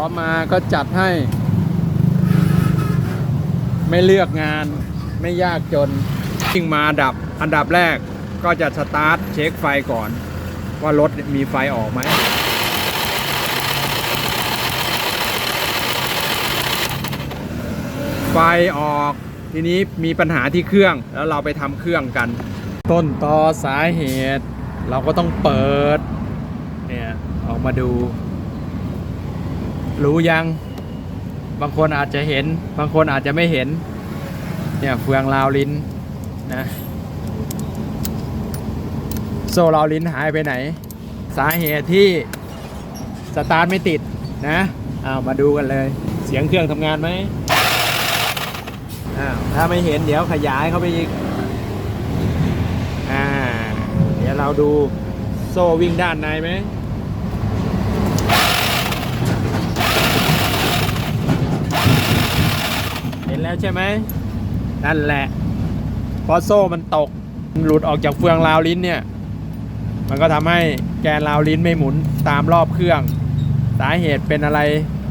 อมาก็จัดให้ ไม่เลือกงาน ไม่ยากจนยิ่งมาดับอันดับแรกก็จะสตาร์ทเช็คไฟก่อน ว่ารถมีไฟออกไหมไฟออกทีนี้มีปัญหาที่เครื่องแล้วเราไปทำเครื่องกัน ต้นตอสาเหตุ เราก็ต้องเปิดเนี่ยออกมาดู รู้ยัง บางคนอาจจะเห็น บางคนอาจจะไม่เห็น เนี่ยเฟืองราวลิ้นนะ โซ่ราวลิ้นหายไปไหน สาเหตุที่สตาร์ทไม่ติดนะเอามาดูกันเลย เสียงเครื่องทำงานไหมอ้าวถ้าไม่เห็นเดี๋ยวขยายเข้าไปอีกอ่าเดี๋ยวเราดูโซ่วิ่งด้านในไหม แล้วใช่ไหมนั่นแหละเพราะโซ่มันตกมันหลุดออกจากเฟืองราวลิ้นเนี่ย มันก็ทำให้แกนราวลิ้นไม่หมุนตามรอบเครื่อง สาเหตุเป็นอะไร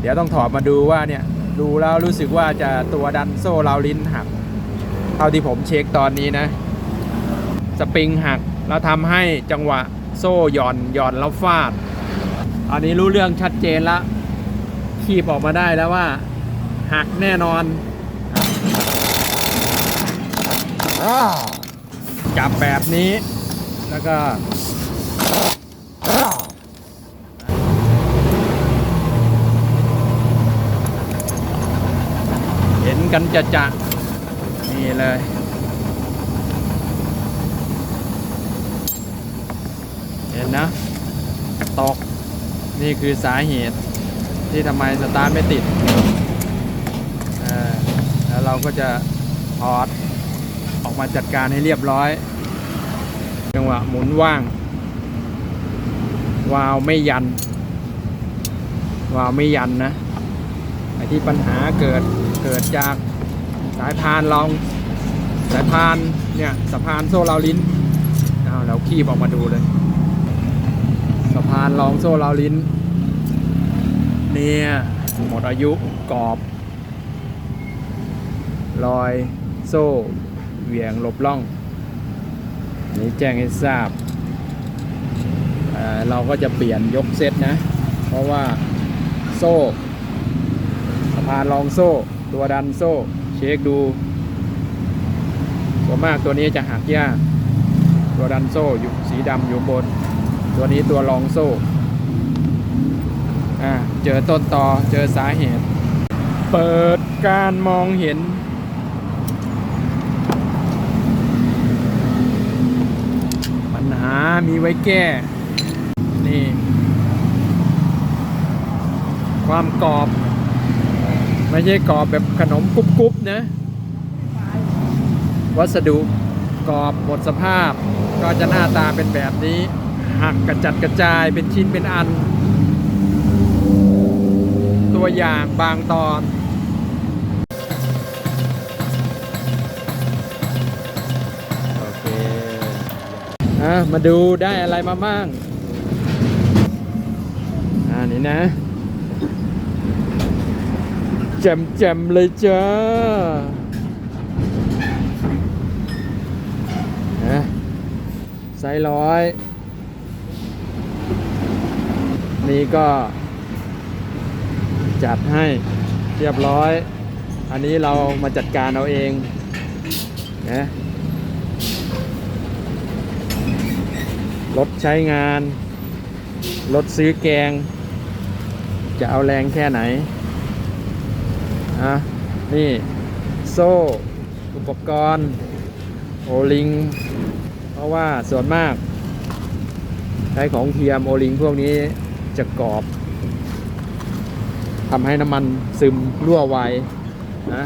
เดี๋ยวต้องถอดมาดูว่าเนี่ยดูแล้วรู้สึกว่าจะตัวดันโซ่ราวลิ้นหัก เท่าที่ผมเช็คตอนนี้นะ สปริงหักแล้วทำให้จังหวะโซ่หย่อนหย่อนแล้วฟาด อันนี้รู้เรื่องชัดเจนแล้วคีบออกมาได้แล้วว่า หักแน่นอน จับแบบนี้ แล้วก็เห็นกันจะจะนี่เลยเห็นนะตกนี่คือสาเหตุที่ทำไมสตาร์ทไม่ติด แล้วเราก็จะถอด ออกมาจัดการให้เรียบร้อย จังหวะหมุนว่าง วาล์วไม่ยัน วาล์วไม่ยันนะไอที่ปัญหาเกิดเกิดจากสายพานลองสายพานเนี่ยสะพานโซ่ราลิ้นเอาแล้วคีบออกมาดูเลยสะพานรองโซ่ราลิ้น เนี่ยหมดอายุกรอบ รอยโซ่ เหวี่ยงหลบล่องนี่แจ้งให้ทราบเราก็จะเปลี่ยนยกเซตนะ เพราะว่าโซ่สะพานรองโซ่ ตัวดันโซ่ เช็คดูส่วนมากตัวนี้จะหักยากตัวดันโซ่อยู่สีดำอยู่บน ตัวนี้ตัวรองโซ่เจอต้นตอเจอสาเหตุ เปิดการมองเห็น ปัญหา มีไว้แก้ นี่ ความกรอบ ไม่ใช่กรอบแบบขนมกรุบๆนะ วัสดุกรอบหมดสภาพ ก็จะหน้าตาเป็นแบบนี้ หักกระจัดกระจายเป็นชิ้นเป็นอัน ตัวอย่างบางตอน อะมาดูได้อะไรมาบ้าง อ่านี่นะแจมแจมเลยจ้านะไซส์ร้อย นี่ก็ จัดให้เรียบร้อย อันนี้เรามาจัดการเอาเองนะ รถใช้งาน รถซื้อแกง จะเอาแรงแค่ไหน อะ นี่ โซ่ อุปกรณ์ โอลิง เพราะว่าส่วนมาก ใช้ของเทียมโอลิงพวกนี้จะกรอบทำให้น้ำมันซึมรั่วไวนะ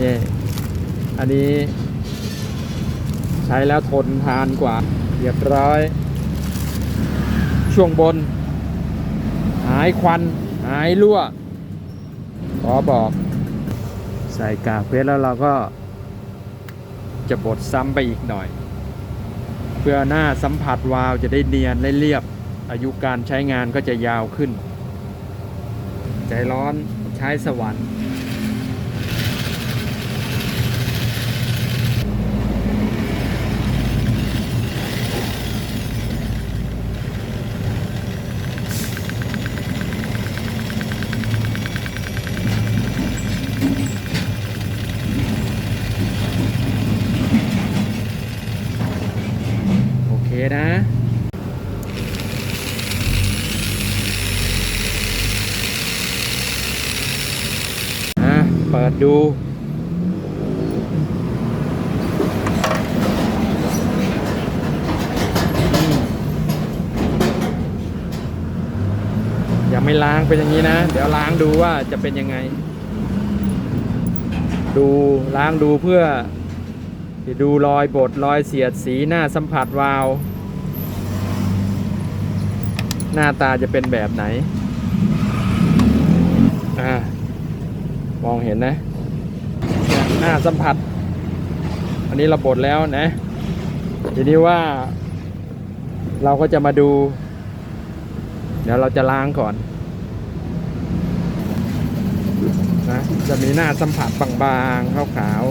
นี่อันนี้ ใช้แล้วทนทานกว่าเรียบร้อย ช่วงบน หายควัน หายรั่ว ขอบอก ใส่กากเพชรแล้วเราก็ จะบดซ้ำไปอีกหน่อย เพื่อหน้าสัมผัสวาล์วจะได้เนียนและเรียบ อายุการใช้งานก็จะยาวขึ้น ใจร้อนใช้สวรรค์ ดดูอืมยังไม่ล้างเป็นอย่างนี้นะ เดี๋ยวล้างดูว่าจะเป็นยังไง ดูล้างดูเพื่อจะดูรอยบดรอยเสียดสีหน้าสัมผัสวาล์วหน้าตาจะเป็นแบบไหน อ่ามองเห็นนะ หน้าสัมผัส อันนี้เราบดแล้วนะ ทีนี้ว่า เราก็จะมาดู เดี๋ยวเราจะล้างก่อนนะจะมีหน้าสัมผัสบางๆขาว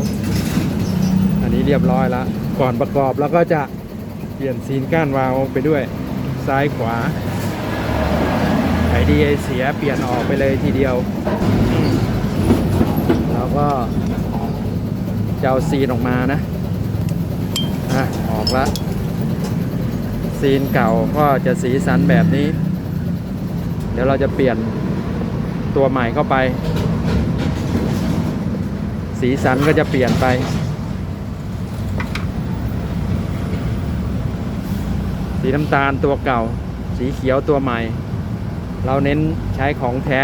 ๆอันนี้เรียบร้อยแล้ว ก่อนประกอบแล้วก็จะเปลี่ยนซีนก้านวาล์วไปด้วยซ้ายขวาไอดีไอเสียเปลี่ยนออกไปเลยทีเดียว แล้วก็ จะเอาซีนออกมานะอะออกละซีนเก่าก็จะสีสันแบบนี้ เดี๋ยวเราจะเปลี่ยนตัวใหม่เข้าไป สีสันก็จะเปลี่ยนไป สีน้ำตาลตัวเก่า สีเขียวตัวใหม่ เราเน้นใช้ของแท้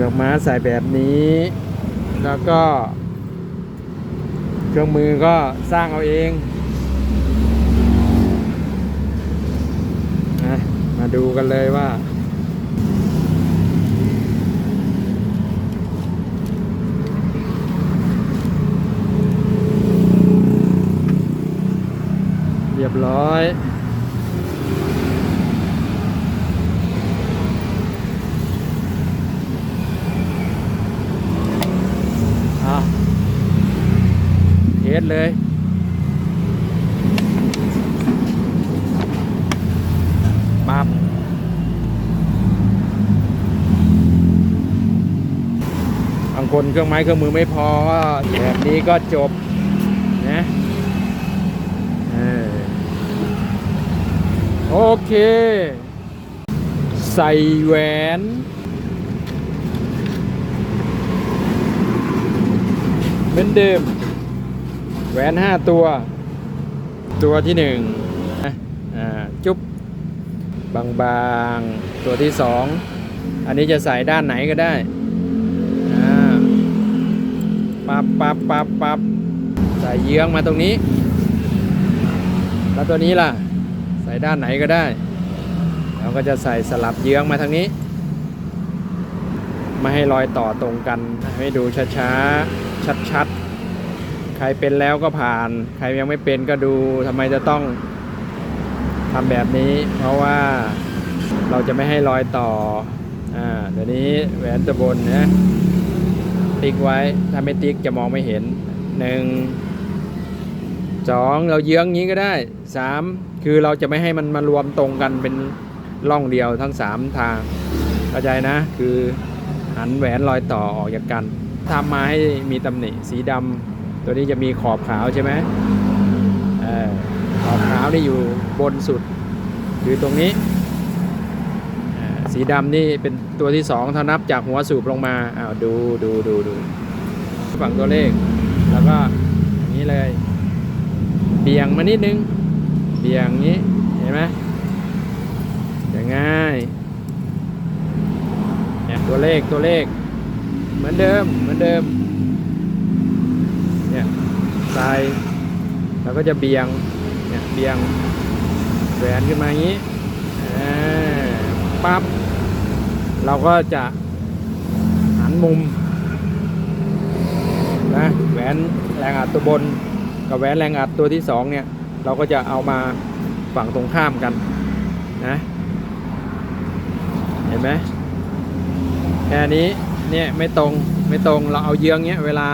ดอกม้าใส่แบบนี้ แล้วก็ เครื่องมือก็สร้างเอาเองนะมาดูกันเลยว่า เรียบร้อย อะ เลย ปั๊บบางคนเครื่องไม้เครื่องมือไม่พอแบบนี้ก็จบนะโอเค ใส่แหวนเหมือนเดิม แหวนห้าตัว ตัวที่หนึ่งนะอ่าจุ๊บบางๆ ตัวที่สอง อันนี้จะใส่ด้านไหนก็ได้ปับปับปับปับใส่เยื้องมาตรงนี้ แล้วตัวนี้ล่ะ ใส่ด้านไหนก็ได้ เราก็จะใส่สลับเยื้องมาทางนี้ ไม่ให้รอยต่อตรงกัน ให้ดูช้าๆ ชัดๆ ใครเป็นแล้วก็ผ่าน ใครยังไม่เป็นก็ดูทำไมจะต้องทำแบบนี้ เพราะว่าเราจะไม่ให้รอยต่ออ่าเดี๋ยวนี้แหวนตัวบนนะติ๊กไว้ถ้าไม่ติ๊กจะมองไม่เห็นหนึ่งสองเราเยื้องงี้ก็ได้สามคือเราจะไม่ให้มันมารวมตรงกันเป็นร่องเดียวทั้งสามทางเข้าใจนะ คือหันแหวนรอยต่อออกจากกันทำมาให้มีตำหนิสีดำ ตัวนี้จะมีขอบขาวใช่ไหมอขอบขาวนี่อยู่บนสุดคือตรงนี้ สีดำนี่เป็นตัวที่สองถ้านับจากหัวสูบลงมาอ้าวดูดูดูดูฝั่งตัวเลข แล้วก็อย่างนี้เลย เบี่ยงมานิดนึง เบี่ยงนี้เห็นไหมอย่างง่ายเนี่ยตัวเลขตัวเลข เหมือนเดิมเหมือนเดิม ใส่แล้วก็จะเบี่ยงเนี่ยเบี่ยงแหวนขึ้นมาอย่างนี้ปั๊บเราก็จะหันมุมนะแหวนแรงอัดตัวบน กับแหวนแรงอัดตัวที่สองเนี่ยเราก็จะเอามาฝั่งตรงข้ามกันนะเห็นไหมแค่นี้เนี่ยไม่ตรงไม่ตรงเราเอาเยื้องเนี้ยเวลา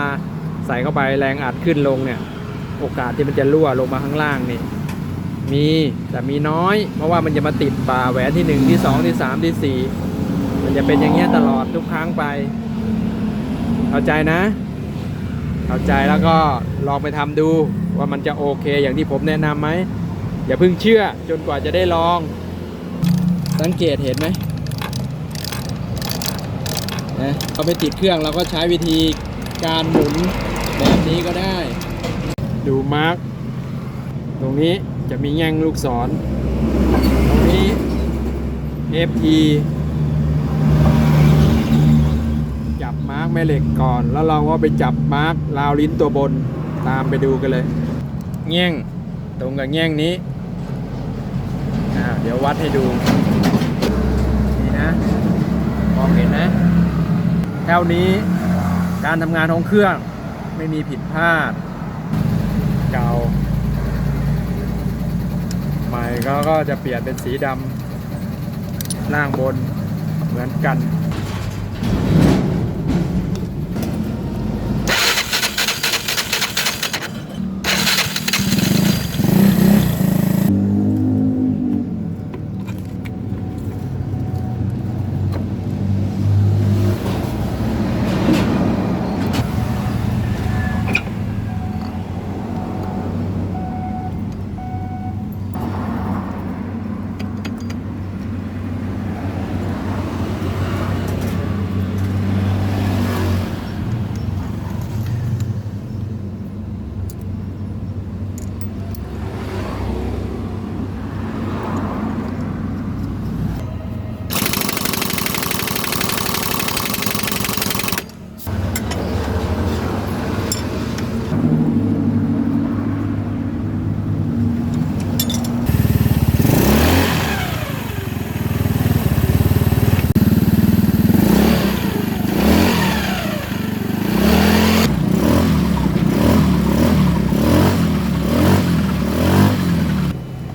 ใส่เข้าไปแรงอัดขึ้นลงเนี่ย โอกาสที่มันจะรั่วลงมาข้างล่างนี่ มีแต่มีน้อย เพราะว่ามันจะมาติดป่าแหวนที่หนึ่งที่สองที่สามที่สี่มันจะเป็นอย่างเงี้ยตลอดทุกครั้งไป เข้าใจนะ เข้าใจแล้วก็ลองไปทำดูว่ามันจะโอเคอย่างที่ผมแนะนำไหมอย่าเพิ่งเชื่อจนกว่าจะได้ลอง สังเกตเห็นไหมนะเอาไปติดเครื่องเราก็ใช้วิธีการหมุน แบบนี้ก็ได้ ดูมาร์กตรงนี้จะมีแง่งลูกศร ตรงนี้ FT จับมาร์กแม่เหล็กก่อน แล้วเราก็ไปจับมาร์กราวลิ้นตัวบนตามไปดูกันเลย แง่งตรงกับแง่งนี้เดี๋ยววัดให้ดู นี่นะมองเห็นนะแถวนี้การทำงานของเครื่อง ไม่มีผิดพลาด เก่า ใหม่ก็ก็จะเปลี่ยนเป็นสีดำล่างบนเหมือนกัน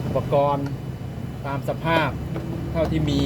อุปกรณ์ตามสภาพเท่าที่ มี